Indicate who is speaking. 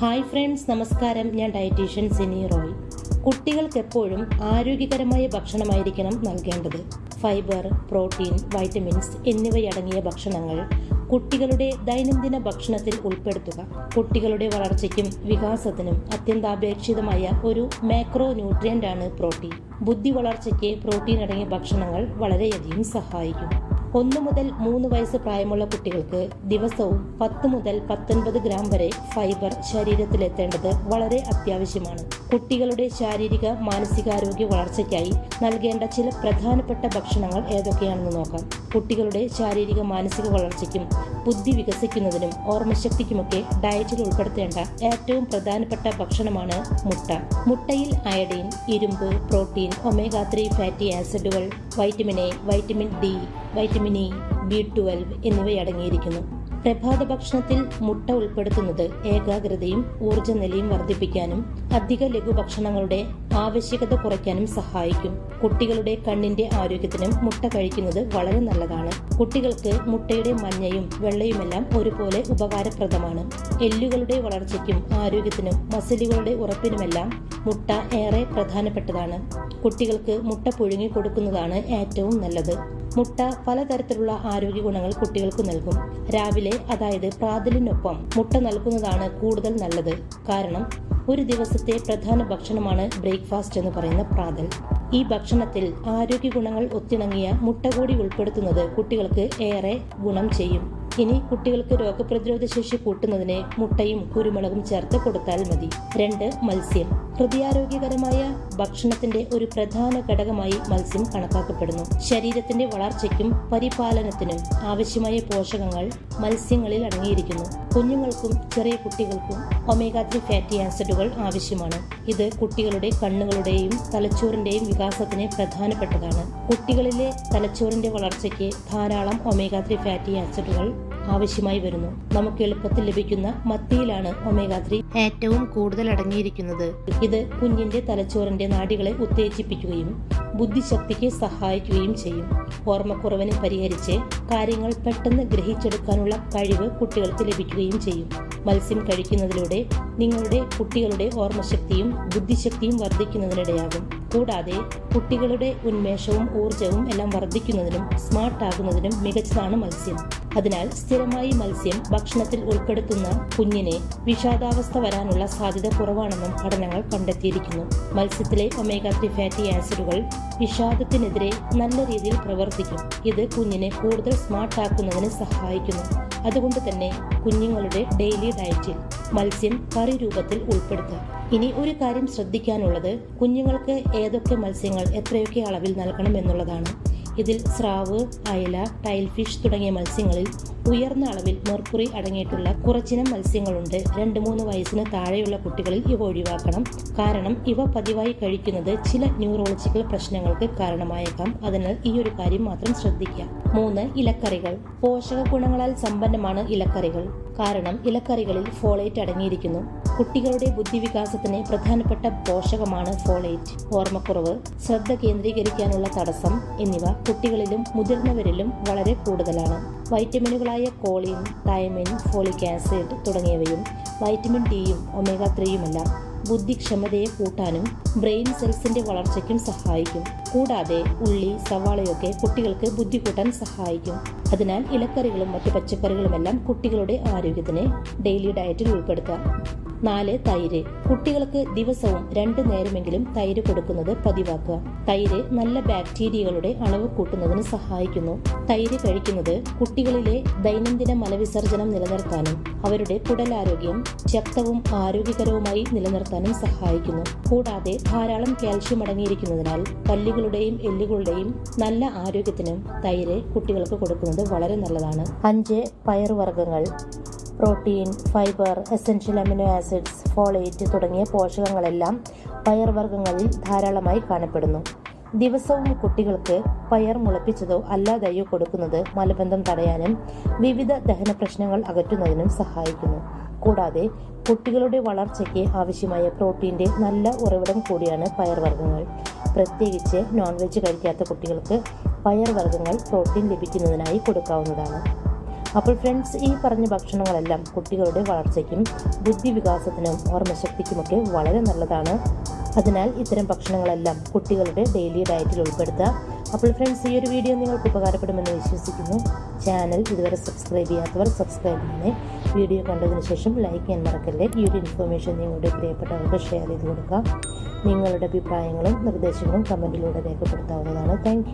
Speaker 1: Hi friends നമസ്കാരം. ഞാൻ dietitian Sini Roy. കുട്ടികൾക്ക് എപ്പോഴും ആരോഗ്യകരമായ ഭക്ഷണമായിരിക്കണം നൽകേണ്ടത്. ഫൈബർ പ്രോട്ടീൻ വൈറ്റമിൻസ് എന്നിവയടങ്ങിയ ഭക്ഷണങ്ങൾ കുട്ടികളുടെ ദൈനംദിന ഭക്ഷണത്തിൽ ഉൾപ്പെടുത്തുക. കുട്ടികളുടെ വളർച്ചയ്ക്കും വികാസത്തിനും അത്യന്താപേക്ഷിതമായ ഒരു മാക്രോ ന്യൂട്രിയന്റാണ് പ്രോട്ടീൻ. ബുദ്ധി വളർച്ചയ്ക്ക് പ്രോട്ടീൻ അടങ്ങിയ ഭക്ഷണങ്ങൾ വളരെയധികം സഹായിക്കും. ഒന്ന് മുതൽ മൂന്ന് വയസ്സ് പ്രായമുള്ള കുട്ടികൾക്ക് ദിവസവും പത്ത് മുതൽ പത്തൊൻപത് ഗ്രാം വരെ ഫൈബർ ശരീരത്തിലെത്തേണ്ടത് വളരെ അത്യാവശ്യമാണ്. കുട്ടികളുടെ ശാരീരിക മാനസികാരോഗ്യ വളർച്ചയ്ക്കായി നൽകേണ്ട ചില പ്രധാനപ്പെട്ട ഭക്ഷണങ്ങൾ ഏതൊക്കെയാണെന്ന് നോക്കാം. കുട്ടികളുടെ ശാരീരിക മാനസിക വളർച്ചയ്ക്കും ബുദ്ധി വികസിക്കുന്നതിനും ഓർമ്മശക്തിക്കുമൊക്കെ ഡയറ്റിൽ ഉൾപ്പെടുത്തേണ്ട ഏറ്റവും പ്രധാനപ്പെട്ട ഭക്ഷണമാണ് മുട്ട. മുട്ടയിൽ അയഡിൻ ഇരുമ്പ് പ്രോട്ടീൻ ഒമേഗ ത്രീ ഫാറ്റി ആസിഡുകൾ vitamin A vitamin D vitamin E B twelve എന്നിവയടങ്ങിയിരിക്കുന്നു. പ്രഭാത ഭക്ഷണത്തിൽ മുട്ട ഉൾപ്പെടുത്തുന്നത് ഏകാഗ്രതയും ഊർജനിലയും വർദ്ധിപ്പിക്കാനും അധിക ലഘുഭക്ഷണങ്ങളുടെ ആവശ്യകത കുറയ്ക്കാനും സഹായിക്കും. കുട്ടികളുടെ കണ്ണിന്റെ ആരോഗ്യത്തിനും മുട്ട കഴിക്കുന്നത് വളരെ നല്ലതാണ്. കുട്ടികൾക്ക് മുട്ടയുടെ മഞ്ഞയും വെള്ളയുമെല്ലാം ഒരുപോലെ ഉപകാരപ്രദമാണ്. എല്ലുകളുടെ വളർച്ചയ്ക്കും ആരോഗ്യത്തിനും മസിലുകളുടെ ഉറപ്പിനുമെല്ലാം മുട്ട ഏറെ പ്രധാനപ്പെട്ടതാണ്. കുട്ടികൾക്ക് മുട്ട പുഴുങ്ങി കൊടുക്കുന്നതാണ് ഏറ്റവും നല്ലത്. മുട്ട പലതരത്തിലുള്ള ആരോഗ്യ ഗുണങ്ങൾ കുട്ടികൾക്ക് നൽകും. രാവിലെ അതായത് പ്രാതലിനൊപ്പം മുട്ട നൽകുന്നതാണ് കൂടുതൽ നല്ലത്. കാരണം ഒരു ദിവസത്തെ പ്രധാന ഭക്ഷണമാണ് ബ്രേക്ക്ഫാസ്റ്റ് എന്ന് പറയുന്ന പ്രാതൽ. ഈ ഭക്ഷണത്തിൽ ആരോഗ്യ ഗുണങ്ങൾ ഒത്തിണങ്ങിയ മുട്ട കൂടി ഉൾപ്പെടുത്തുന്നത് കുട്ടികൾക്ക് ഏറെ ഗുണം ചെയ്യും. ഇനി കുട്ടികൾക്ക് രോഗപ്രതിരോധ ശേഷി കൂട്ടുന്നതിന് മുട്ടയും കുരുമുളകും ചേർത്ത് കൊടുത്താൽ മതി. രണ്ട് മത്സ്യം. ഹൃദയാരോഗ്യകരമായ ഭക്ഷണത്തിന്റെ ഒരു പ്രധാന ഘടകമായി മത്സ്യം കണക്കാക്കപ്പെടുന്നു. ശരീരത്തിന്റെ വളർച്ചയ്ക്കും പരിപാലനത്തിനും ആവശ്യമായ പോഷകങ്ങൾ മത്സ്യങ്ങളിൽ അടങ്ങിയിരിക്കുന്നു. കുഞ്ഞുങ്ങൾക്കും ചെറിയ കുട്ടികൾക്കും ഒമേഗ ത്രീ ഫാറ്റി ആസിഡുകൾ ആവശ്യമാണ്. ഇത് കുട്ടികളുടെ കണ്ണുകളുടെയും തലച്ചോറിന്റെയും വികാസത്തിന് പ്രധാനപ്പെട്ടതാണ്. കുട്ടികളിലെ തലച്ചോറിന്റെ വളർച്ചയ്ക്ക് ധാരാളം ഒമേഗ ത്രീ ഫാറ്റി ആസിഡുകൾ ആവശ്യമായി വരുന്നു. നമുക്ക് എളുപ്പത്തിൽ ലഭിക്കുന്ന മത്തിയിലാണ് ഒമേഗ ത്രീ. ഏറ്റവും കൂടുതൽ അടങ്ങിയിരിക്കുന്നത്. ഇത് കുഞ്ഞിന്റെ തലച്ചോറിന്റെ നാടികളെ ഉത്തേജിപ്പിക്കുകയും ബുദ്ധിശക്തിക്ക് സഹായിക്കുകയും ചെയ്യും. ഓർമ്മക്കുറവിന് പരിഹരിച്ച് കാര്യങ്ങൾ പെട്ടെന്ന് ഗ്രഹിച്ചെടുക്കാനുള്ള കഴിവ് കുട്ടികൾക്ക് ലഭിക്കുകയും ചെയ്യും. മത്സ്യം കഴിക്കുന്നതിലൂടെ നിങ്ങളുടെ കുട്ടികളുടെ ഓർമ്മശക്തിയും ബുദ്ധിശക്തിയും വർദ്ധിക്കുന്നതിനിടയാകും. കൂടാതെ കുട്ടികളുടെ ഉന്മേഷവും ഊർജവും എല്ലാം വർദ്ധിക്കുന്നതിനും സ്മാർട്ട് ആകുന്നതിനും മികച്ചതാണ് മത്സ്യം. അതിനാൽ സ്ഥിരമായി മത്സ്യം ഭക്ഷണത്തിൽ ഉൾപ്പെടുത്തുന്ന കുഞ്ഞിനെ വിഷാദാവസ്ഥ വരാനുള്ള സാധ്യത കുറവാണെന്നും പഠനങ്ങൾ കണ്ടെത്തിയിരിക്കുന്നു. മത്സ്യത്തിലെ ഒമേഗ ഫാറ്റി ആസിഡുകൾ വിഷാദത്തിനെതിരെ നല്ല രീതിയിൽ പ്രവർത്തിക്കും. ഇത് കുഞ്ഞിനെ കൂടുതൽ സ്മാർട്ട് ആക്കുന്നതിന് സഹായിക്കുന്നു. അതുകൊണ്ട് തന്നെ കുഞ്ഞുങ്ങളുടെ ഡെയിലി ഡയറ്റിൽ മത്സ്യം കറി രൂപത്തിൽ ഉൾപ്പെടുത്തുക. ഇനി ഒരു കാര്യം ശ്രദ്ധിക്കാനുള്ളത് കുഞ്ഞുങ്ങൾക്ക് ഏതൊക്കെ മത്സ്യങ്ങൾ എത്രയൊക്കെ അളവിൽ നൽകണം എന്നുള്ളതാണ്. ഇതിൽ സ്രാവ് അയല ടൈൽ ഫിഷ് തുടങ്ങിയ മത്സ്യങ്ങളിൽ ഉയർന്ന അളവിൽ മെർക്കുറി അടങ്ങിയിട്ടുള്ള കുറച്ചിനം മത്സ്യങ്ങളുണ്ട്. രണ്ട് മൂന്ന് വയസ്സിന് താഴെയുള്ള കുട്ടികളിൽ ഇവ ഒഴിവാക്കണം. കാരണം ഇവ പതിവായി കഴിക്കുന്നത് ചില ന്യൂറോളജിക്കൽ പ്രശ്നങ്ങൾക്ക് കാരണമായേക്കാം. അതിനാൽ ഈ ഒരു കാര്യം മാത്രം ശ്രദ്ധിക്കുക. മൂന്ന് ഇലക്കറികൾ. പോഷക ഗുണങ്ങളാൽ സമ്പന്നമാണ് ഇലക്കറികൾ. കാരണം ഇലക്കറികളിൽ ഫോളേറ്റ് അടങ്ങിയിരിക്കുന്നു. കുട്ടികളുടെ ബുദ്ധിവികാസത്തിന് പ്രധാനപ്പെട്ട പോഷകമാണ് ഫോളേറ്റ് ഓർമ്മക്കുറവ് ശ്രദ്ധ കേന്ദ്രീകരിക്കാനുള്ള തടസ്സം എന്നിവ കുട്ടികളിലും മുതിർന്നവരിലും വളരെ കൂടുതലാണ്. വൈറ്റമിനുകളായ കോളിൻ തൈമിൻ ഫോളിക് ആസിഡ് തുടങ്ങിയവയും വൈറ്റമിൻ ഡിയും ഒമേഗ ത്രീയുമെല്ലാം ബുദ്ധിക്ഷമതയെ കൂട്ടാനും ബ്രെയിൻ സെൽസിന്റെ വളർച്ചയ്ക്കും സഹായിക്കും. കൂടാതെ ഉള്ളി സവാളയൊക്കെ കുട്ടികൾക്ക് ബുദ്ധി കൂട്ടാൻ സഹായിക്കും. അതിനാൽ ഇലക്കറികളും മറ്റ് പച്ചക്കറികളുമെല്ലാം കുട്ടികളുടെ ആരോഗ്യത്തിന് ഡെയിലി ഡയറ്റിൽ ഉൾപ്പെടുത്താം. നാല് തൈര്. കുട്ടികൾക്ക് ദിവസവും രണ്ടു നേരമെങ്കിലും തൈര് കൊടുക്കുന്നത് പതിവാക്കുക. തൈര് നല്ല ബാക്ടീരിയകളുടെ അളവ് കൂട്ടുന്നതിന് സഹായിക്കുന്നു. തൈര് കഴിക്കുന്നത് കുട്ടികളിലെ ദൈനംദിന മലവിസർജനം നിലനിർത്താനും അവരുടെ കുടലാരോഗ്യം ശക്തവും ആരോഗ്യകരവുമായി നിലനിർത്താനും സഹായിക്കുന്നു. കൂടാതെ ധാരാളം കാൽഷ്യം അടങ്ങിയിരിക്കുന്നതിനാൽ പല്ലുകളുടെയും എല്ലുകളുടെയും നല്ല ആരോഗ്യത്തിനും തൈര് കുട്ടികൾക്ക് കൊടുക്കുന്നത് വളരെ നല്ലതാണ്. അഞ്ച് പയറുവർഗങ്ങൾ. Protein fibre essential amino acids folate തുടങ്ങിയ പോഷകങ്ങളെല്ലാം പയർവർഗങ്ങളിൽ ധാരാളമായി കാണപ്പെടുന്നു. ദിവസവും കുട്ടികൾക്ക് പയർ മുളപ്പിച്ചതോ അല്ലാതെയോ കൊടുക്കുന്നത് മലബന്ധം തടയാനും വിവിധ ദഹന പ്രശ്നങ്ങൾ അകറ്റുന്നതിനും സഹായിക്കുന്നു. കൂടാതെ കുട്ടികളുടെ വളർച്ചയ്ക്ക് ആവശ്യമായ പ്രോട്ടീന്റെ നല്ല ഉറവിടം കൂടിയാണ് പയർവർഗങ്ങൾ. പ്രത്യേകിച്ച് നോൺ വെജ് കഴിക്കാത്ത കുട്ടികൾക്ക് പയർവർഗങ്ങൾ പ്രോട്ടീൻ ലഭിക്കുന്നതിനായി കൊടുക്കാവുന്നതാണ്. അപ്പോൾ ഫ്രണ്ട്സ് ഈ പറഞ്ഞ ഭക്ഷണങ്ങളെല്ലാം കുട്ടികളുടെ വളർച്ചയ്ക്കും ബുദ്ധിവികാസത്തിനും ഓർമ്മശക്തിക്കുമൊക്കെ വളരെ നല്ലതാണ്. അതിനാൽ ഇത്തരം ഭക്ഷണങ്ങളെല്ലാം കുട്ടികളുടെ ഡെയിലി ഡയറ്റിൽ ഉൾപ്പെടുത്തുക അപ്പോൾ ഫ്രണ്ട്സ് ഈ ഒരു വീഡിയോ നിങ്ങൾക്ക് ഉപകാരപ്പെടുമെന്ന് വിശ്വസിക്കുന്നു. ചാനൽ ഇതുവരെ സബ്സ്ക്രൈബ് ചെയ്യാത്തവർ സബ്സ്ക്രൈബ് ചെയ്യണേ. വീഡിയോ കണ്ടതിന് ശേഷം ലൈക്ക് ചെയ്യാൻ മറക്കല്ലേ. ഈ ഒരു ഇൻഫർമേഷൻ നിങ്ങളുടെ പ്രിയപ്പെട്ടവർക്ക് ഷെയർ ചെയ്ത് കൊടുക്കുക നിങ്ങളുടെ അഭിപ്രായങ്ങളും നിർദ്ദേശങ്ങളും കമന്റിലൂടെ രേഖപ്പെടുത്താവുന്നതാണ്. താങ്ക്